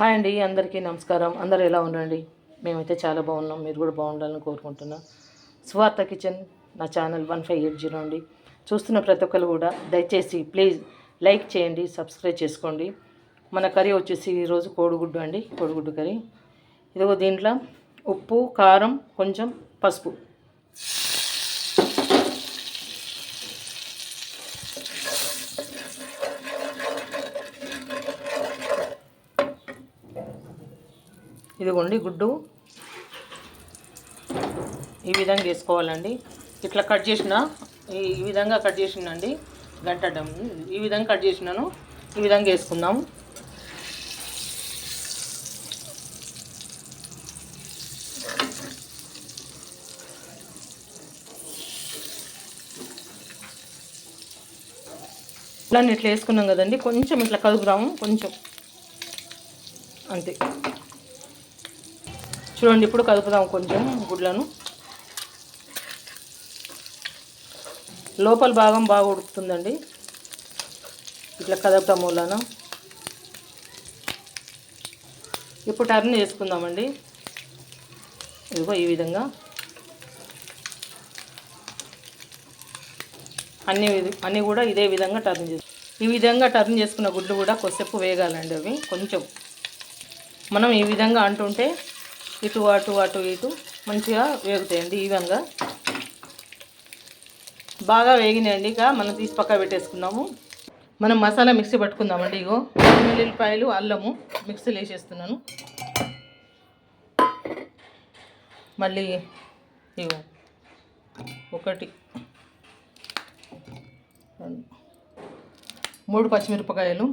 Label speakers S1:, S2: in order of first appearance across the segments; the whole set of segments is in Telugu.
S1: హాయ్ అండి అందరికీ నమస్కారం. అందరు ఎలా ఉండండి? మేమైతే చాలా బాగున్నాం. మీరు కూడా బాగుండాలని కోరుకుంటున్నాం. స్వార్థ కిచెన్ నా channel one five eight zero అండి. చూస్తున్న ప్రతి ఒక్కరు కూడా దయచేసి ప్లీజ్ లైక్ చేయండి సబ్స్క్రైబ్ చేసుకోండి. మన కర్రీ వచ్చేసి ఈరోజు కోడిగుడ్డు అండి కోడిగుడ్డు కర్రీ. ఇదిగో దీంట్లో ఉప్పు కారం కొంచెం పసుపు. ఇదిగోండి గుడ్డు. ఈ విధంగా వేసుకోవాలండి. ఇట్లా కట్ చేసిన ఈ ఈ విధంగా కట్ చేసిందండి గంటడం ఈ విధంగా కట్ చేసినాను. ఈ విధంగా వేసుకుందాం. ఇట్లా ఇట్లా వేసుకున్నాం కదండి. కొంచెం ఇట్లా కలుపుదాము కొంచెం. అంతే. చూడండి ఇప్పుడు కలుపుదాం కొంచెం గుడ్లను. లోపల భాగం బాగా ఉడుకుతుందండి. ఇట్లా కదపటం వలన ఇప్పుడు టర్న్ చేసుకుందామండి. ఇదిగో ఈ విధంగా. అన్ని విధ- అన్నీ కూడా ఇదే విధంగా టర్న్ చేసు ఈ విధంగా టర్న్ చేసుకున్న గుడ్లు కూడా కొద్దిసేపు వేగాలండి అవి కొంచెం. మనం ఈ విధంగా అంటుంటే ఇటు అటు అటు ఇటు మంచిగా వేగుతాయండి ఈవెన్గా. బాగా వేగినాయండి ఇక మనం తీసి పక్క పెట్టేసుకున్నాము. మనం మసాలా మిక్సీ పట్టుకుందామండి ఇగో. వెల్లుల్లిపాయలు అల్లము మిక్సీలో వేసేస్తున్నాను మళ్ళీ ఇగో ఒకటి మూడు పచ్చిమిరపకాయలు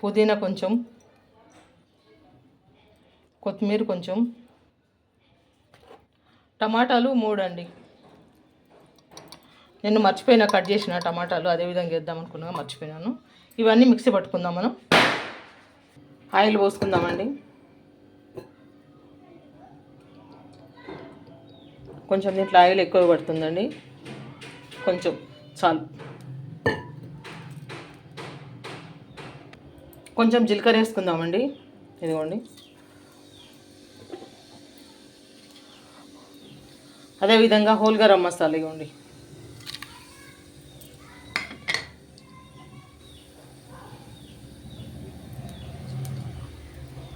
S1: పుదీనా కొంచెం కొత్తిమీర కొంచెం. టమాటాలు మూడు అండి నేను మర్చిపోయినా కట్ చేసిన టమాటాలు అదే విధంగా వేద్దాం అనుకున్నా మర్చిపోయినాను. ఇవన్నీ మిక్సీ పట్టుకుందాం మనం. ఆయిల్ పోసుకుందామండి. కొంచెం దీంట్లో ఆయిల్ ఎక్కువ పడుతుందండి. కొంచెం చాలు. కొంచెం జీలకర్ర వేసుకుందామండి. ఇదిగోండి. అదేవిధంగా హోల్ గరం మసాలా ఇవ్వండి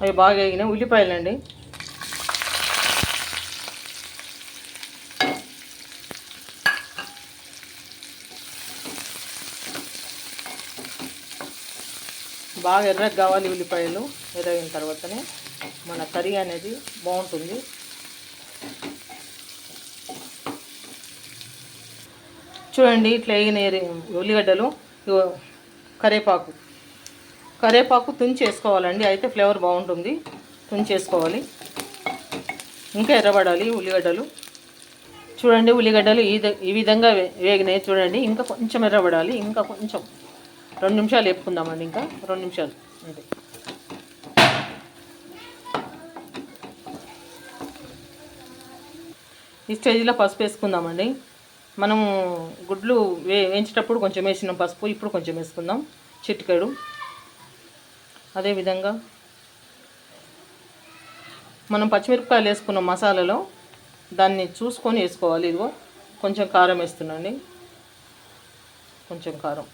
S1: అవి బాగా వేగినాయి ఉల్లిపాయలండి. బాగా ఎర్రగా కావాలి ఉల్లిపాయలు ఎర్రగిన తర్వాతనే మన కర్రీ అనేది బాగుంటుంది. చూడండి ఇట్లా వేగిన ఉల్లిగడ్డలు కరేపాకు. కరేపాకు తుంచి వేసుకోవాలండి అయితే ఫ్లేవర్ బాగుంటుంది. తుంచి వేసుకోవాలి. ఇంకా ఎర్రబడాలి ఉల్లిగడ్డలు. చూడండి ఉల్లిగడ్డలు ఈ ఈ విధంగా వే- వేగినాయి చూడండి. ఇంకా కొంచెం ఎర్రబడాలి ఇంకా కొంచెం. రెండు నిమిషాలు వేపుకుందామండి ఇంకా రెండు నిమిషాలు. అంతే. ఈ స్టేజ్లో పసుపు వేసుకుందామండి. మనము గుడ్లు వే వేయించేటప్పుడు కొంచెం వేసినాం పసుపు ఇప్పుడు కొంచెం వేసుకుందాం. చిటికెడు. అదేవిధంగా మనం పచ్చిమిరపకాయలు వేసుకున్న మసాలాలో దాన్ని చూసుకొని వేసుకోవాలి. ఇదిగో కొంచెం కారం వేస్తున్నాండి. కొంచెం కారం.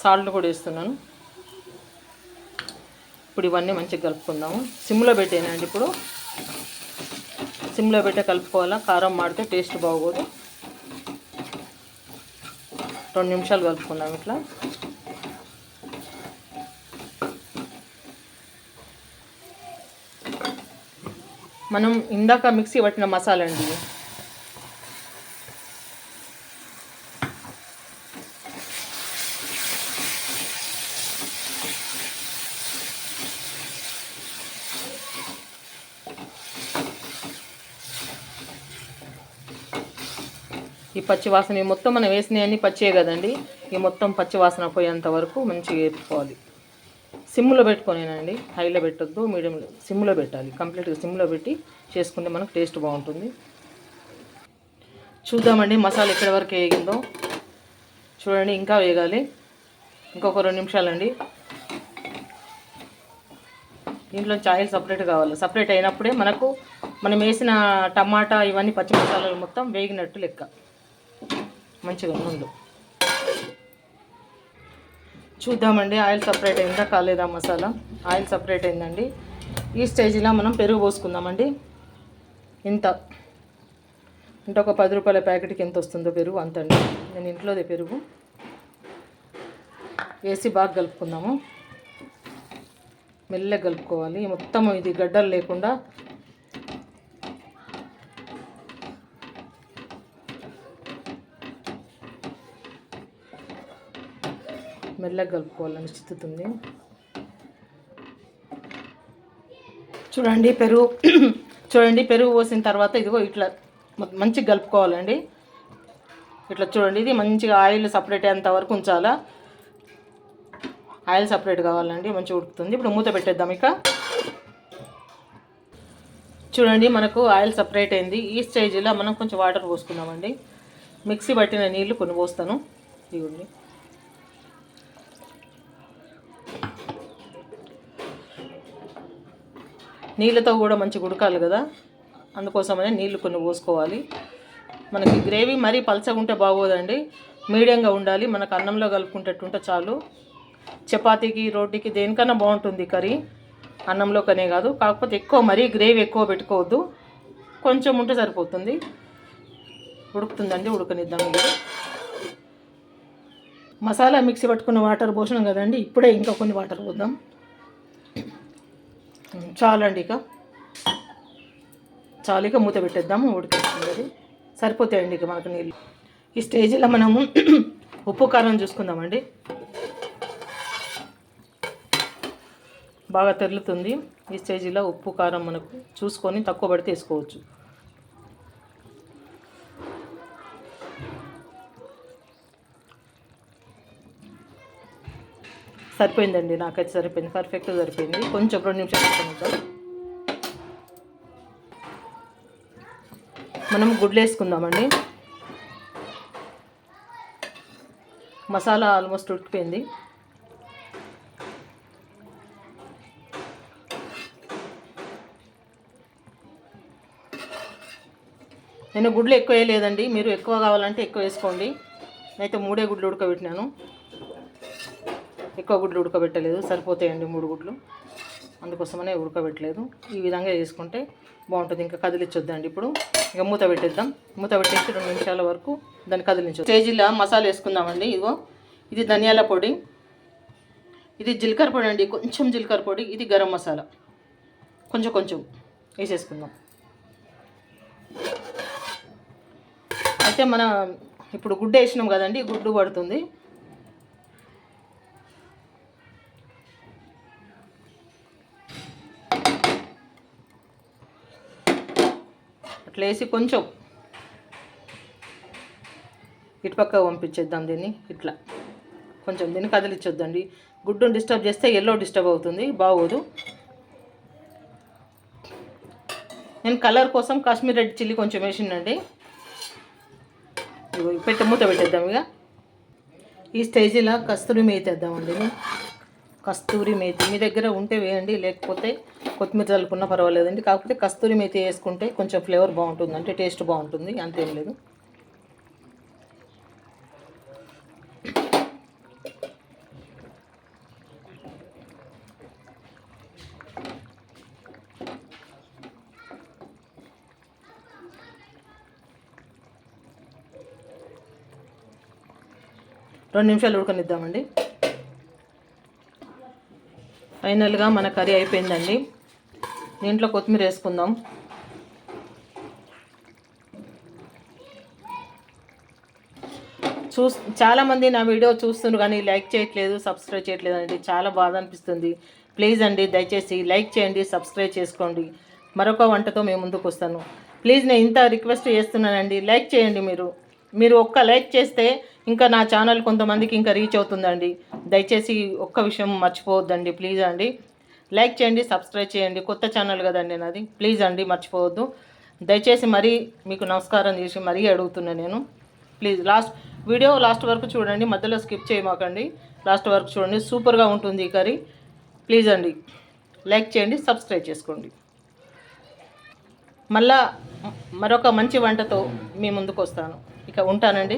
S1: సాల్ట్ కూడా వేస్తున్నాను. ఇప్పుడు ఇవన్నీ మంచిగా కలుపుకుందాము. సిమ్లో పెట్టేనండి ఇప్పుడు. సిమ్లో పెట్టే కలుపుకోవాలా? కారం మాడితే టేస్ట్ బాగోదు. రెండు నిమిషాలు కలుపుకుందాం ఇట్లా. మనం ఇందాక మిక్సీ పట్టిన మసాలా అండి ఈ పచ్చి వాసన ఈ మొత్తం మనం వేసినవన్నీ పచ్చే కదండి. ఈ మొత్తం పచ్చి వాసన పోయేంత వరకు మంచిగా వేపుకోవాలి. సిమ్లో పెట్టుకొనేనండి. హైలో పెట్టొద్దు మీడియంలో సిమ్లో పెట్టాలి. కంప్లీట్గా సిమ్లో పెట్టి చేసుకుంటే మనకు టేస్ట్ బాగుంటుంది. చూద్దామండి మసాలా ఎక్కడి వరకు వేగిందో. చూడండి ఇంకా వేగాలి. ఇంకొక రెండు నిమిషాలండి. దీంట్లో ఆయిల్ సపరేట్ కావాలి. సపరేట్ అయినప్పుడే మనకు మనం వేసిన టమాటా ఇవన్నీ పచ్చి మసాలాలు మొత్తం వేగినట్టు లెక్క. మంచిగా ముందు. చూద్దామండి ఆయిల్ సపరేట్ అయిందా కాలేదా మసాలా? ఆయిల్ సపరేట్ అయిందండి. ఈ స్టేజ్లో మనం పెరుగు పోసుకుందామండి. ఇంత. అంటే ఒక పది రూపాయల ప్యాకెట్కి ఎంత వస్తుందో పెరుగు అంతండి. నేను ఇంట్లోదే పెరుగు. వేసి బాగా కలుపుకుందాము. మెల్లగా కలుపుకోవాలి. మొత్తం ఇది గడ్డలు లేకుండా మెల్లగా కలుపుకోవాలని చిత్తుతుంది చూడండి పెరుగు చూడండి పెరుగు పోసిన తర్వాత ఇదిగో ఇట్లా మంచిగా కలుపుకోవాలండి. ఇట్లా చూడండి ఇది మంచిగా ఆయిల్ సపరేట్ అయ్యేంత వరకు ఉంచాలా. ఆయిల్ సపరేట్ కావాలండి మంచిగా ఉడుకుతుంది. ఇప్పుడు మూత పెట్టేద్దాం ఇక. చూడండి మనకు ఆయిల్ సపరేట్ అయింది. ఈ స్టేజ్లో మనం కొంచెం వాటర్ పోసుకుందామండి. మిక్సీ పట్టిన నీళ్ళు కొన్ని పోస్తాను. ఇవ్వండి నీళ్ళతో కూడా మంచిగా ఉడకాలి కదా. అందుకోసమనే నీళ్ళు కొన్ని పోసుకోవాలి. మనకి గ్రేవీ మరీ పలచగా ఉంటే బాగోదండి. మీడియంగా ఉండాలి. మనకు అన్నంలో కలుపుకుంటట్టుంటే చాలు. చపాతీకి రోటీకి దేనికన్నా బాగుంటుంది కర్రీ. అన్నంలో కనే కాదు. కాకపోతే ఎక్కువ మరీ గ్రేవీ ఎక్కువ పెట్టుకోవద్దు. కొంచెం ఉంటే సరిపోతుంది. ఉడుకుతుందండి. ఉడకనిద్దాం ఇది మసాలా మిక్సీ పట్టుకున్న వాటర్ పోసినాం కదండి. ఇప్పుడే ఇంకా కొన్ని వాటర్ పోద్దాం. చాలండి ఇక. చాలు ఇక మూత పెట్టేద్దాము ఉడికేస్తుంది. అది సరిపోతాయండి ఇక మనకు నీళ్ళు. ఈ స్టేజ్లో మనము ఉప్పు కారం చూసుకుందామండి. బాగా తెరులుతుంది. ఈ స్టేజ్లో ఉప్పు కారం మనకు చూసుకొని తక్కువ పడితే వేసుకోవచ్చు. సరిపోయిందండి నాకైతే సరిపోయింది. పర్ఫెక్ట్గా సరిపోయింది. కొంచెం రెండు నిమిషాలు పట్టుకుందాం మనం గుడ్లు వేసుకుందామండి. మసాలా ఆల్మోస్ట్ ఉడికిపోయింది. నేను గుడ్లు ఎక్కువ వేయలేదండి. మీరు ఎక్కువ కావాలంటే ఎక్కువ వేసుకోండి. అయితే మూడే గుడ్లు ఉడకబెట్టినాను. ఎక్కువ గుడ్లు ఉడకబెట్టలేదు సరిపోతాయండి మూడు గుడ్లు. అందుకోసమనే ఉడకబెట్టలేదు. ఈ విధంగా చేసుకుంటే బాగుంటుంది. ఇంకా కదిలించొద్దండి ఇప్పుడు. ఇక మూత పెట్టేద్దాం. మూత పెట్టేసి రెండు నిమిషాల వరకు దాన్ని కదిలించొద్దు. స్టేజీలో మసాలా వేసుకుందామండి ఇగో ఇది ధనియాల పొడి. ఇది జీలకర్ర పొడి అండి కొంచెం జీలకర్ర పొడి. ఇది గరం మసాలా. కొంచెం కొంచెం వేసేసుకుందాం. అయితే మన ఇప్పుడు గుడ్డు వేసినాం కదండి గుడ్డు పడుతుంది. అట్లా వేసి కొంచెం ఇటుపక్క పంపించేద్దాం దీన్ని ఇట్లా. కొంచెం దీన్ని కదిలించొద్దండి. గుడ్డును డిస్టర్బ్ చేస్తే ఎల్లో డిస్టర్బ్ అవుతుంది బాగోదు. నేను కలర్ కోసం కాశ్మీర్ రెడ్ చిల్లీ కొంచెం వేసిండండి. ఇగో పెట్ట మూత పెట్టేద్దాం ఇక ఈ స్టేజీలో కస్తూరి మేతేద్దామండి కస్తూరి మేతి. మీ దగ్గర ఉంటే వేయండి లేకపోతే కొత్తిమీర చల్లుకున్నా పర్వాలేదండి. కాకపోతే కస్తూరి మేతి వేసుకుంటే కొంచెం ఫ్లేవర్ బాగుంటుంది అంటే టేస్ట్ బాగుంటుంది అంతేం లేదు. రెండు నిమిషాలు ఉడకనిద్దామండి. ఫైనల్గా మన కర్రీ అయిపోయిందండి. దీంట్లో కొత్తిమీర వేసుకుందాం. చూ చాలామంది నా వీడియో చూస్తున్నారు కానీ లైక్ చేయట్లేదు సబ్స్క్రైబ్ చేయట్లేదు అండి చాలా బాధ అనిపిస్తుంది. ప్లీజ్ అండి దయచేసి లైక్ చేయండి సబ్స్క్రైబ్ చేసుకోండి. మరొక వంటతో మేము ముందుకు వస్తాను. ప్లీజ్ నేను ఇంత రిక్వెస్ట్ చేస్తున్నానండి. లైక్ చేయండి మీరు. మీరు ఒక్క లైక్ చేస్తే ఇంకా నా ఛానల్ కొంతమందికి ఇంకా రీచ్ అవుతుందండి. దయచేసి ఒక్క విషయం మర్చిపోవద్దండి ప్లీజ్ అండి. లైక్ చేయండి సబ్స్క్రైబ్ చేయండి. కొత్త ఛానల్ కదండి నాది. ప్లీజ్ అండి మర్చిపోవద్దు. దయచేసి మరీ మీకు నమస్కారం చేసి మరీ అడుగుతున్నాను నేను. ప్లీజ్ లాస్ట్ వీడియో లాస్ట్ వరకు చూడండి మధ్యలో స్కిప్ చేయమాకండి. లాస్ట్ వరకు చూడండి సూపర్గా ఉంటుంది ఈ కర్రీ. ప్లీజ్ అండి లైక్ చేయండి సబ్స్క్రైబ్ చేసుకోండి. మళ్ళా మరొక మంచి వంటతో మీ ముందుకు వస్తాను ఇక ఉంటానండి.